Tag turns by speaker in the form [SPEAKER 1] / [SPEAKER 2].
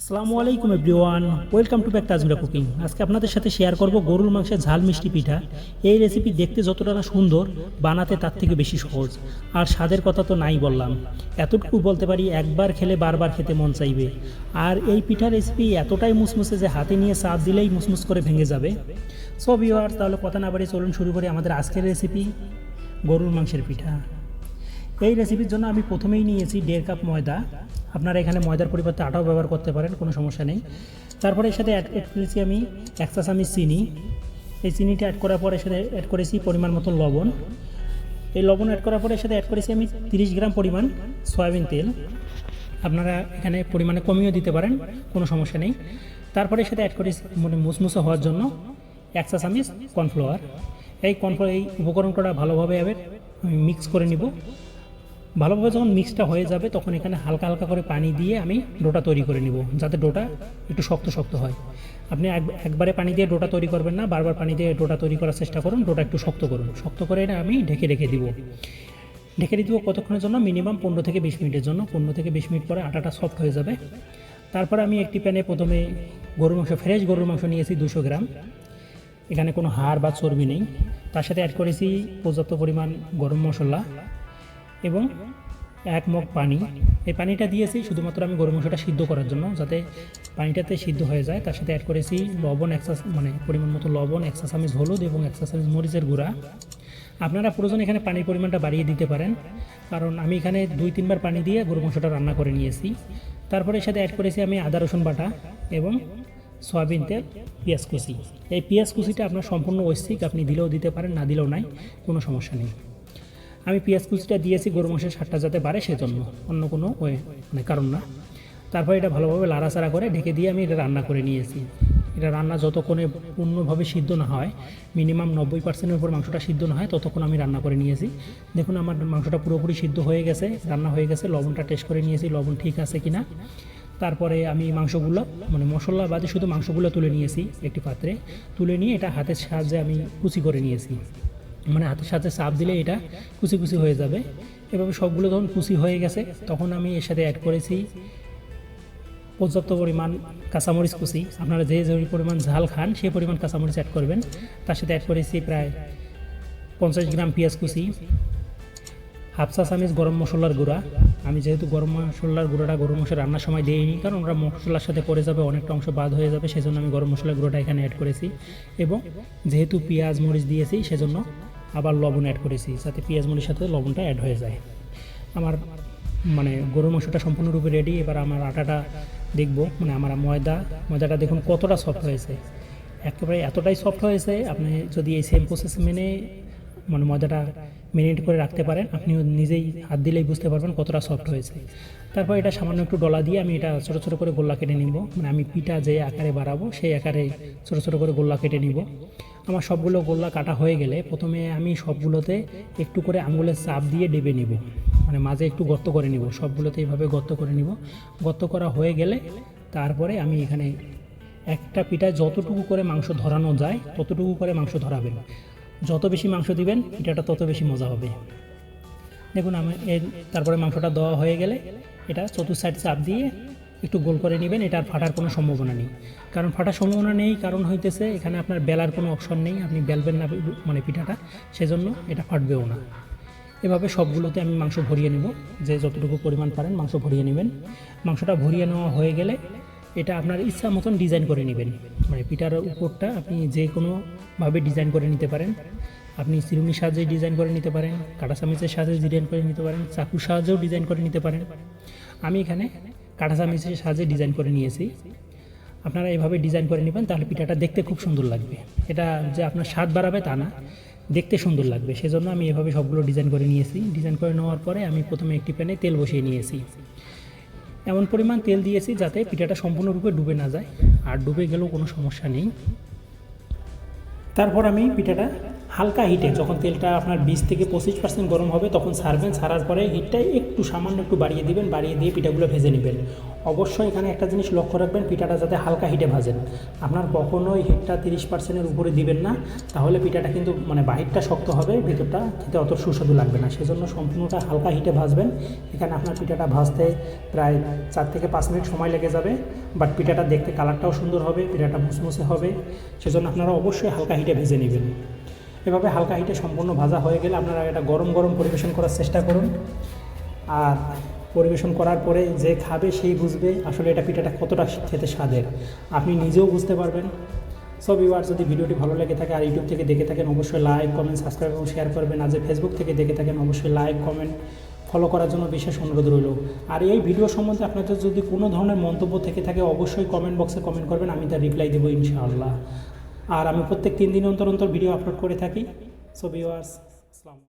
[SPEAKER 1] আসসালামু আলাইকুম everyone welcome to back Tajmira cooking আজকে আপনাদের সাথে শেয়ার করব গরুর মাংসের ঝাল মিষ্টি পিঠা। এই রেসিপি দেখতে যতটা না সুন্দর, বানাতে তার থেকে বেশি সহজ। আর স্বাদের কথা তো নাই বললাম। এতটুকু বলতে পারি, একবার খেলে বারবার খেতে মন চাইবে। আর এই পিঠা রেসিপি এতটাই মুসমুসে যে হাতে নিয়ে চাপ দিলেই মুসমুস করে ভেঙে যাবে। সো ভিওয়ার তাহলে কথা না বাড়ি চলুন শুরু করি আমাদের আজকের রেসিপি গরুর মাংসের পিঠা। এই রেসিপির জন্য আমি প্রথমেই নিয়েছি দেড় কাপ ময়দা। আপনারা এখানে ময়দার পরিবর্তে আটাও ব্যবহার করতে পারেন, কোনো সমস্যা নেই। তারপরে এর সাথে অ্যাড করেছি আমি এক চা চিনি। এই চিনিটা অ্যাড করার পর এর সাথে অ্যাড করেছি পরিমাণ মতো লবণ। এই লবণ অ্যাড করার পরে এর সাথে অ্যাড করেছি আমি তিরিশ গ্রাম পরিমাণ সয়াবিন তেল। আপনারা এখানে পরিমাণে কমিয়েও দিতে পারেন, কোনো সমস্যা নেই। তারপরে এর সাথে অ্যাড করেছি মানে মুসমুসে হওয়ার জন্য এক চা চামচ কর্নফ্লাওয়ার। এই কর্নফ্লাওয়ার, এই উপকরণটা ভালোভাবে আমি মিক্স করে নিব। ভালোভাবে যখন মিক্সটা হয়ে যাবে, তখন এখানে হালকা হালকা করে পানি দিয়ে আমি ডোটা তৈরি করে নিব, যাতে ডোটা একটু শক্ত শক্ত হয়। আপনি এক- একবারে পানি দিয়ে ডোটা তৈরি করবেন না, বারবার পানি দিয়ে ডোটা তৈরি করার চেষ্টা করুন, ডোটা একটু শক্ত করুন। শক্ত করে এটা আমি ঢেকে রেখে দিব। ঢেকে দিব কতক্ষণের জন্য? মিনিমাম পনেরো থেকে বিশ মিনিটের জন্য। পনেরো থেকে বিশ মিনিট পরে আটাটা সফট হয়ে যাবে। তারপরে আমি একটি প্যানে প্রথমে গরুর মাংস ফ্রেশ গরুর মাংস নিয়েছি দুশো গ্রাম। এখানে কোনো হাড় বা চর্বি নেই। তার সাথে অ্যাড করেছি পর্যাপ্ত পরিমাণ গরম মশলা। এবং এক মগ পানি। এই পানিটা দিয়েছি শুধুমাত্র আমি গরম মশলাটা সিদ্ধ করার জন্য, যাতে পানিটাতে সিদ্ধ হয়ে যায়। তার সাথে অ্যাড করেছি লবণ একসা মানে পরিমাণ মতো লবণ একসা চামচ হলুদ এবং একসা চামচ মরিচের গুঁড়া। আপনারা প্রয়োজন এখানে পানির পরিমাণটা বাড়িয়ে দিতে পারেন, কারণ আমি এখানে দুই, তিনবার পানি দিয়ে গরু মাংসটা রান্না করে নিয়েছি। তারপরে এর সাথে অ্যাড করেছি আমি আদা, রসুন বাটা এবং সয়াবিন তেল, পেঁয়াজ কুচি। এই পেঁয়াজ কুচিটা আপনার সম্পূর্ণ ঐচ্ছিক, আপনি দিলেও দিতে পারেন, না দিলেও নাই, কোনো সমস্যা নেই। আমি পেঁয়াজ কুচিটা দিয়েছি, গরু মাংসের স্বাদটা যাতে বাড়ে সেজন্য। অন্য কোনো ওয়ে মানে কারণ না। তারপর এটা ভালোভাবে লাড়াচাড়া করে ঢেকে দিয়ে আমি এটা রান্না করে নিয়েছি। এটা রান্না যতক্ষণে পূর্ণভাবে সিদ্ধ না হয়, মিনিমাম নব্বই পার্সেন্টের উপর মাংসটা সিদ্ধ না হয়, ততক্ষণ আমি রান্না করে নিয়েছি। দেখুন, আমার মাংসটা পুরোপুরি সিদ্ধ হয়ে গেছে, রান্না হয়ে গেছে, লবণটা টেস্ট করে নিয়েছি, লবণ ঠিক আছে কি না তারপরে আমি মাংসগুলো মানে মশলা বাদে শুধু মাংসগুলো তুলে নিয়েছি একটি পাত্রে। তুলে নিয়ে এটা হাতের সাহায্যে আমি কুচি করে নিয়েছি। মানে হাতের সাথে চাপ দিলে এটা কুচি কুচি হয়ে যাবে। এভাবে সবগুলো যখন কুচি হয়ে গেছে, তখন আমি এর সাথে অ্যাড করেছি পর্যাপ্ত পরিমাণ কাঁচামরিচ কুচি। আপনারা যে যে পরিমাণ ঝাল খান, সেই পরিমাণ কাঁচামরিচ অ্যাড করবেন। তার সাথে অ্যাড করেছি প্রায় পঞ্চাশ গ্রাম পেঁয়াজ কুচি, হাফ চা চামচ গরম মশলার গুঁড়া। আমি যেহেতু গরম মশলার গুঁড়োটা গরম মশলা রান্নার সময় দিইনি, কারণ ওরা মশলার সাথে পড়ে যাবে, অনেকটা অংশ বাদ হয়ে যাবে, সেজন্য আমি গরম মশলার গুঁড়োটা এখানে অ্যাড করেছি। এবং যেহেতু পেঁয়াজ, মরিচ দিয়েছি, সেজন্য আবার লবণ অ্যাড করেছি, যাতে পেঁয়াজ সাথে লবণটা অ্যাড হয়ে যায়। আমার মানে গরুর মাংসটা সম্পূর্ণরূপে রেডি এবার আমার আটাটা দেখব। মানে আমার ময়দা, ময়দাটা দেখুন কতটা সফট হয়েছে। একেবারে এতটাই সফট হয়েছে, আপনি যদি এই সেম প্রসেস মেনে মানে মজাটা মেরিনেট করে রাখতে পারেন। আপনি নিজেই হাত দিলেই বুঝতে পারবেন কতটা সফট হয়েছে। তারপর এটা সামান্য একটু ডলা দিয়ে আমি এটা ছোটো ছোটো করে গোল্লা কেটে নিব। মানে আমি পিঠা যে আকারে বাড়াবো, সেই আকারে ছোটো ছোটো করে গোল্লা কেটে নিব। আমার সবগুলো গোল্লা কাটা হয়ে গেলে প্রথমে আমি সবগুলোতে একটু করে আঙুলের চাপ দিয়ে ডেবে নিব। মানে মাঝে একটু গর্ত করে নিব। সবগুলোতে এইভাবে গর্ত করে নিব। গর্ত করা হয়ে গেলে তারপরে আমি এখানে একটা পিঠায় যতটুকু করে মাংস ধরানো যায়, ততটুকু করে মাংস ধরাবেন। যত বেশি মাংস দিবেন পিঠাটা তত বেশি মজা হবে। দেখুন, আমি এর তারপরে মাংসটা দেওয়া হয়ে গেলে এটা চতুর্থ সাইড চাপ দিয়ে একটু গোল করে নেবেন, এটা আর ফাটার কোনো সম্ভাবনা নেই। কারণ ফাটার সম্ভাবনা নেই, কারণ হইতেছে এখানে আপনার বেলার কোনো অপশন নেই, আপনি বেলবেন না মানে পিঠাটা, সেজন্য এটা ফাটবেও না। এভাবে সবগুলোতে আমি মাংস ভরিয়ে নেব, যে যতটুকু পরিমাণ পারেন মাংস ভরিয়ে নেবেন। মাংসটা ভরিয়ে নেওয়া হয়ে গেলে এটা আপনার ইচ্ছা মতন ডিজাইন করে নেবেন। মানে পিঠার উপরটা আপনি যে কোনোভাবে ডিজাইন করে নিতে পারেন। আপনি চিরুনির সাহায্যে ডিজাইন করে নিতে পারেন, কাটা চামিচের সাহায্যে ডিজাইন করে নিতে পারেন, চাকুর সাহায্যেও ডিজাইন করে নিতে পারেন। আমি এখানে কাটা চামিচের সাহায্যে ডিজাইন করে নিয়েছি। আপনারা এভাবে ডিজাইন করে নেবেন, তাহলে পিঠাটা দেখতে খুব সুন্দর লাগবে। এটা যে আপনার স্বাদ বাড়াবে তা না, দেখতে সুন্দর লাগবে। সেজন্য আমি এভাবে সবগুলো ডিজাইন করে নিয়েছি। ডিজাইন করে নেওয়ার পরে আমি প্রথমে একটি প্যানে তেল বসিয়ে নিয়েছি। এমন পরিমাণ তেল দিয়েছি যাতে পিঠাটা সম্পূর্ণরূপে ডুবে না যায়। আর ডুবে গেলেও কোনো সমস্যা নেই। তারপর আমি পিঠাটা হালকা হিটে, যখন তেলটা আপনার বিশ থেকে পঁচিশ পার্সেন্ট গরম হবে, তখন ছাড়বেন ছাড়ার পরে হিটটা একটু সামান্য একটু বাড়িয়ে দিবেন, বাড়িয়ে দিয়ে পিঠাগুলো ভেজে নেবেন। অবশ্যই এখানে একটা জিনিস লক্ষ্য রাখবেন, পিঠাটা যাতে হালকা হিটে ভাজেন। আপনার কখনোই হিটটা তিরিশ পার্সেন্টের উপরে দিবেন না, তাহলে পিঠাটা কিন্তু মানে বাহিরটা শক্ত হবে, ভেতরটা খেতে অত সুস্বাদু লাগবে না। সেজন্য সম্পূর্ণটা হালকা হিটে ভাজবেন। এখানে আপনার পিঠাটা ভাজতে প্রায় চার থেকে পাঁচ মিনিট সময় লেগে যাবে বাট পিঠাটা দেখতে কালারটাও সুন্দর হবে, পিঠাটা মুসমুসে হবে, সেজন্য আপনারা অবশ্যই হালকা হিটে ভেজে নেবেন। এভাবে হালকা হিটে সম্পূর্ণ ভাজা হয়ে গেলে আপনারা এটা গরম গরম পরিবেশন করার চেষ্টা করুন। আর পরিবেশন করার পরে যে খাবে সেই বুঝবে আসলে এটা পিঠাটা কতটা খেতে স্বাদের। আপনি নিজেও বুঝতে পারবেন। সব ইউয়ার যদি ভিডিওটি ভালো লেগে থাকে আর ইউটিউব থেকে দেখে থাকেন, অবশ্যই লাইক কমেন্ট সাবস্ক্রাইব এবং শেয়ার করবেন। আর যে ফেসবুক থেকে দেখে থাকেন, অবশ্যই লাইক কমেন্ট ফলো করার জন্য বিশেষ অনুরোধ রইল। আর এই ভিডিও সম্বন্ধে আপনাদের যদি কোনো ধরনের মন্তব্য থেকে থাকে, অবশ্যই কমেন্ট বক্সে কমেন্ট করবেন, আমি তার রিপ্লাই দেবো ইনশাআল্লাহ। আর আমি প্রত্যেক তিন দিন অন্তর অন্তর ভিডিও আপলোড করে থাকি। সো আসসালাম